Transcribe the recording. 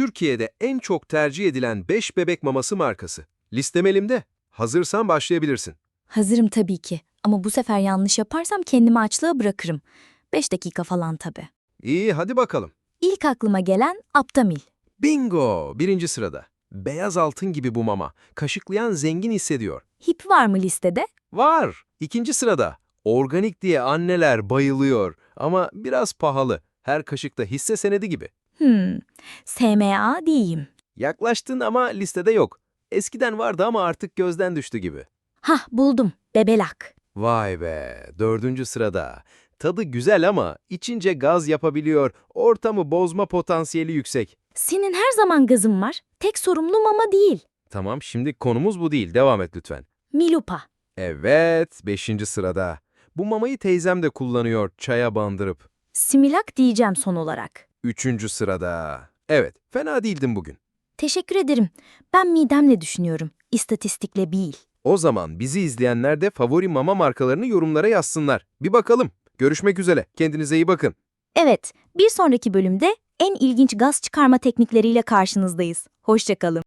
Türkiye'de en çok tercih edilen 5 bebek maması markası. Listem elimde. Hazırsan başlayabilirsin. Hazırım tabii ki. Ama bu sefer yanlış yaparsam kendimi açlığa bırakırım. 5 dakika falan tabii. İyi hadi bakalım. İlk aklıma gelen Aptamil. Bingo! Birinci sırada. Beyaz altın gibi bu mama. Kaşıklayan zengin hissediyor. Hip var mı listede? Var. İkinci sırada. Organik diye anneler bayılıyor. Ama biraz pahalı. Her kaşıkta hisse senedi gibi. Hmm. SMA diyeyim. Yaklaştın ama listede yok. Eskiden vardı ama artık gözden düştü gibi. Hah buldum. Bebelak. Vay be, dördüncü sırada. Tadı güzel ama içince gaz yapabiliyor, ortamı bozma potansiyeli yüksek. Senin her zaman gazın var. Tek sorumlu mama değil. Tamam, şimdi konumuz bu değil, devam et lütfen. Milupa. Evet, beşinci sırada. Bu mamayı teyzem de kullanıyor, çaya bandırıp. Similak diyeceğim son olarak. Üçüncü sırada. Evet, fena değildin bugün. Teşekkür ederim. Ben midemle düşünüyorum. İstatistikle değil. O zaman bizi izleyenler de favori mama markalarını yorumlara yazsınlar. Bir bakalım. Görüşmek üzere, kendinize iyi bakın. Evet, bir sonraki bölümde en ilginç gaz çıkarma teknikleriyle karşınızdayız. Hoşçakalın.